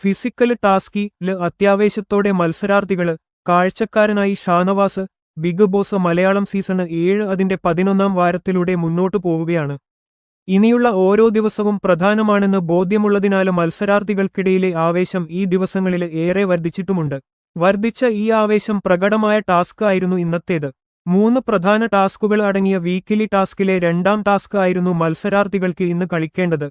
Physical ടാസ്കിൽ അത്യാവേശത്തോടെ മത്സരാർത്ഥികൾ കാഴ്ചക്കാരനായി Shanavas Big Boss Malayalam season ഏഴ് അതിന്റെ പതിനൊന്നാം വാരത്തിലൂടെ മുന്നോട്ടു പോവുകയാണ്. ഇനിയുള്ള ഓരോ ദിവസവും പ്രധാനമാണെന്ന് ബോധ്യമുള്ളതിനാല് മത്സരാർത്ഥികൾക്കിടയിലെ ആവേശം ഈ ദിവസങ്ങളിൽ ഏറെ വർദ്ധിച്ചിട്ടുമുണ്ട്. വർദ്ധിച്ച ഈ ആവേശം പ്രകടമായ ടാസ്ക് ആയിരുന്നു ഇന്നത്തേത്. മൂന്ന് പ്രധാന ടാസ്കുകൾ അടങ്ങിയ വീക്കിലി ടാസ്കിലെ രണ്ടാം ടാസ്ക് ആയിരുന്നു മത്സരാർത്ഥികൾക്ക് ഇന്ന് കളിക്കേണ്ടത്.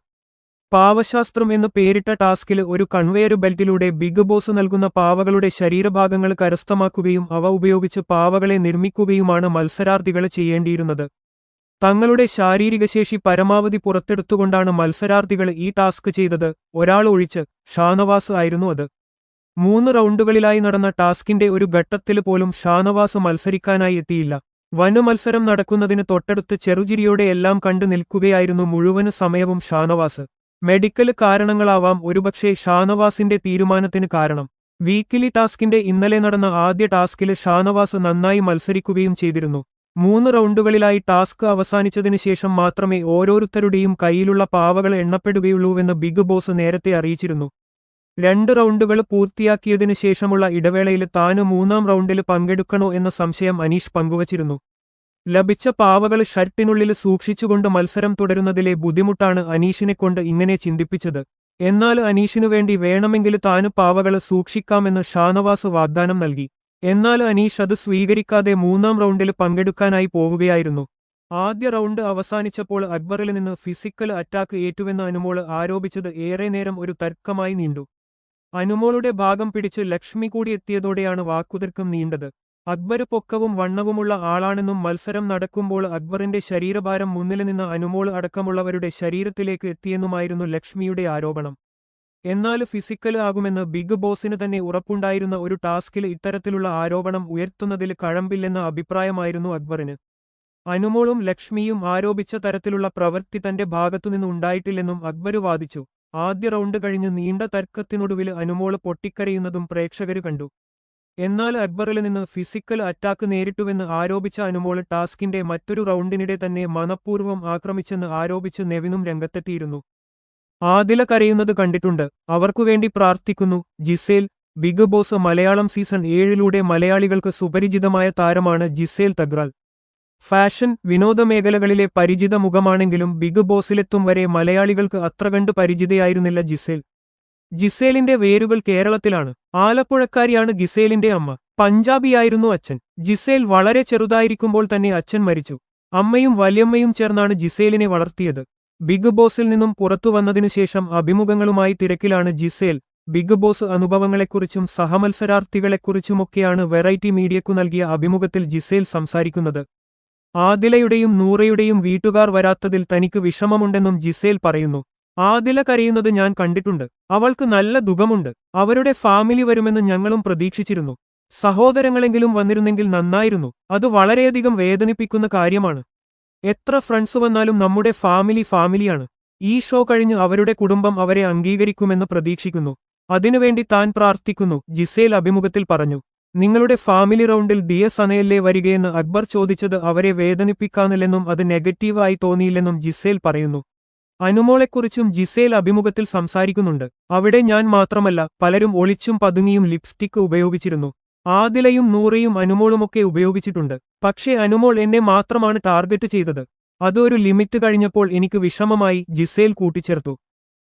പാവശാസ്ത്രം എന്നു പേരിട്ട ടാസ്കിൽ ഒരു കൺവെയർ ബെൽറ്റിലൂടെ ബിഗ് ബോസ് നൽകുന്ന പാവകളുടെ ശരീരഭാഗങ്ങൾ കരസ്ഥമാക്കുകയും അവ ഉപയോഗിച്ച് പാവകളെ നിർമ്മിക്കുകയുമാണ് മത്സരാർത്ഥികൾ ചെയ്യേണ്ടിയിരുന്നത്. തങ്ങളുടെ ശാരീരിക ശേഷി പരമാവധി പുറത്തെടുത്തുകൊണ്ടാണ് മത്സരാർത്ഥികൾ ഈ ടാസ്ക് ചെയ്തത്. ഒരാൾ ഒഴിച്ച് ഷാനവാസ് ആയിരുന്നു അത്. മൂന്ന് റൗണ്ടുകളിലായി നടന്ന ടാസ്കിന്റെ ഒരു ഘട്ടത്തിൽ പോലും ഷാനവാസ് മത്സരിക്കാനായി എത്തിയില്ല. വനമത്സരം നടക്കുന്നതിന് തൊട്ടടുത്ത് ചെറുചിരിയോടെ എല്ലാം കണ്ടു നിൽക്കുകയായിരുന്നു മുഴുവൻ സമയവും ഷാനവാസ്. മെഡിക്കൽ കാരണങ്ങളാവാം ഒരുപക്ഷെ ഷാനവാസിന്റെ തീരുമാനത്തിന് കാരണം. വീക്കിലി ടാസ്കിന്റെ ഇന്നലെ നടന്ന ആദ്യ ടാസ്കിൽ ഷാനവാസ് നന്നായി മത്സരിക്കുകയും ചെയ്തിരുന്നു. മൂന്ന് റൗണ്ടുകളിലായി ടാസ്ക് അവസാനിച്ചതിനു ശേഷം മാത്രമേ ഓരോരുത്തരുടെയും കയ്യിലുള്ള പാവകൾ എണ്ണപ്പെടുകയുള്ളൂവെന്ന് ബിഗ് ബോസ് നേരത്തെ അറിയിച്ചിരുന്നു. രണ്ട് റൗണ്ടുകൾ പൂർത്തിയാക്കിയതിനു ശേഷമുള്ള ഇടവേളയിൽ താന് മൂന്നാം റൗണ്ടിൽ പങ്കെടുക്കണോ എന്ന സംശയം അനീഷ് പങ്കുവച്ചിരുന്നു. ലഭിച്ച പാവകൾ ഷർട്ടിനുള്ളിൽ സൂക്ഷിച്ചുകൊണ്ട് മത്സരം തുടരുന്നതിലെ ബുദ്ധിമുട്ടാണ് അനീഷിനെക്കൊണ്ട് ഇങ്ങനെ ചിന്തിപ്പിച്ചത്. എന്നാൽ അനീഷിനു വേണ്ടി വേണമെങ്കിൽ താന് പാവകൾ സൂക്ഷിക്കാമെന്ന് ഷാനവാസ് വാഗ്ദാനം നൽകി. എന്നാൽ അനീഷ് അത് സ്വീകരിക്കാതെ മൂന്നാം റൗണ്ടിൽ പങ്കെടുക്കാനായി പോവുകയായിരുന്നു. ആദ്യ റൗണ്ട് അവസാനിച്ചപ്പോൾ അക്ബറിൽ നിന്ന് ഫിസിക്കൽ അറ്റാക്ക് ഏറ്റുവെന്ന് അനുമോൾ ആരോപിച്ചത് ഏറെ നേരം ഒരു തർക്കമായി നീണ്ടു. അനുമോളുടെ ഭാഗം പിടിച്ച് ലക്ഷ്മി കൂടി എത്തിയതോടെയാണ് വാക്കുതർക്കം നീണ്ടത്. അക്ബർ പൊക്കവും വണ്ണവുമുള്ള ആളാണെന്നും മത്സരം നടക്കുമ്പോൾ അക്ബറിന്റെ ശരീരഭാരം മുന്നിൽ നിന്ന് അനുമോൾ അടക്കമുള്ളവരുടെ ശരീരത്തിലേക്ക് എത്തിയെന്നുമായിരുന്നു ലക്ഷ്മിയുടെ ആരോപണം. എന്നാൽ ഫിസിക്കൽ ആകുമെന്ന് ബിഗ് ബോസിന് തന്നെ ഉറപ്പുണ്ടായിരുന്ന ഒരു ടാസ്കിൽ ഇത്തരത്തിലുള്ള ആരോപണം ഉയർത്തുന്നതിൽ കഴമ്പില്ലെന്ന അഭിപ്രായമായിരുന്നു അക്ബറിന്. അനുമോളും ലക്ഷ്മിയും ആരോപിച്ച തരത്തിലുള്ള പ്രവൃത്തി തന്റെ ഭാഗത്തുനിന്ന് ഉണ്ടായിട്ടില്ലെന്നും അക്ബർ വാദിച്ചു. ആദ്യ റൗണ്ട് കഴിഞ്ഞ് നീണ്ട തർക്കത്തിനൊടുവിൽ അനുമോൾ പൊട്ടിക്കരയുന്നതും പ്രേക്ഷകർ കണ്ടു. എന്നാൽ അക്ബറിൽ നിന്ന് ഫിസിക്കൽ അറ്റാക്ക് നേരിട്ടുവെന്ന് ആരോപിച്ച അനുമോൾ ടാസ്കിന്റെ മറ്റൊരു റൗണ്ടിനിടെ തന്നെ മനഃപൂർവം ആക്രമിച്ചെന്ന് ആരോപിച്ച് നെവിനും രംഗത്തെത്തിയിരുന്നു. ആദില കരയുന്നത് കണ്ടിട്ടുണ്ട്. അവർക്കുവേണ്ടി പ്രാർത്ഥിക്കുന്നു. Gisele Big Boss Malayalam season ഏഴിലൂടെ മലയാളികൾക്ക് സുപരിചിതമായ താരമാണ് ജിസേൽ തഗ്രാൽ. ഫാഷൻ വിനോദ മേഖലകളിലെ പരിചിത മുഖമാണെങ്കിലും ബിഗ് ബോസിലെത്തും വരെ മലയാളികൾക്ക് അത്ര കണ്ട് പരിചിതയായിരുന്നില്ല ജിസേൽ. ജിസേലിന്റെ വേരുകൾ കേരളത്തിലാണ്. ആലപ്പുഴക്കാരിയാണ് ഗിസേലിന്റെ അമ്മ. പഞ്ചാബിയായിരുന്നു അച്ഛൻ. ജിസേൽ വളരെ ചെറുതായിരിക്കുമ്പോൾ തന്നെ അച്ഛൻ മരിച്ചു. അമ്മയും വല്യമ്മയും ചേർന്നാണ് ജിസേലിനെ വളർത്തിയത്. ബിഗ് ബോസിൽ നിന്നും പുറത്തു വന്നതിനുശേഷം അഭിമുഖങ്ങളുമായി തിരക്കിലാണ് ജിസേൽ. ബിഗ് ബോസ് അനുഭവങ്ങളെക്കുറിച്ചും സഹമത്സരാർത്ഥികളെക്കുറിച്ചുമൊക്കെയാണ് വെറൈറ്റി മീഡിയക്കു നൽകിയ അഭിമുഖത്തിൽ ജിസേൽ സംസാരിക്കുന്നത്. ആദിലയുടെയും നൂറയുടെയും വീട്ടുകാർ വരാത്തതിൽ തനിക്ക് വിഷമമുണ്ടെന്നും ജിസേൽ പറയുന്നു. ആദില കരയുന്നത് ഞാൻ കണ്ടിട്ടുണ്ട്. അവൾക്ക് നല്ല ദുഃഖമുണ്ട്. അവരുടെ ഫാമിലി വരുമെന്ന് ഞങ്ങളും പ്രതീക്ഷിച്ചിരുന്നു. സഹോദരങ്ങളെങ്കിലും വന്നിരുന്നെങ്കിൽ നന്നായിരുന്നു. അത് വളരെയധികം വേദനിപ്പിക്കുന്ന കാര്യമാണ്. എത്ര ഫ്രണ്ട്സ് വന്നാലും നമ്മുടെ ഫാമിലി ഫാമിലിയാണ്. ഈ ഷോ കഴിഞ്ഞ് അവരുടെ കുടുംബം അവരെ അംഗീകരിക്കുമെന്ന് പ്രതീക്ഷിക്കുന്നു. അതിനുവേണ്ടി താൻ പ്രാർത്ഥിക്കുന്നു ജിസേൽ അഭിമുഖത്തിൽ പറഞ്ഞു. നിങ്ങളുടെ ഫാമിലി റൗണ്ടിൽ ഡി എസ് അനയല്ലേ വരികയെന്ന് അക്ബർ ചോദിച്ചത് അവരെ വേദനിപ്പിക്കാനില്ലെന്നും അത് നെഗറ്റീവായി തോന്നിയില്ലെന്നും ജിസേൽ പറയുന്നു. അനുമോളെക്കുറിച്ചും ജിസേൽ അഭിമുഖത്തിൽ സംസാരിക്കുന്നുണ്ട്. അവിടെ ഞാൻ മാത്രമല്ല പലരും ഒളിച്ചും പതുങ്ങിയും ലിപ്സ്റ്റിക് ഉപയോഗിച്ചിരുന്നു. ആദിലയും നൂറയും അനുമോളുമൊക്കെ ഉപയോഗിച്ചിട്ടുണ്ട്. പക്ഷേ അനുമോൾ എന്നെ മാത്രമാണ് ടാർഗറ്റ് ചെയ്തത്. അതൊരു ലിമിറ്റ് കഴിഞ്ഞപ്പോൾ എനിക്ക് വിഷമമായി ജിസേൽ കൂട്ടിച്ചേർത്തു.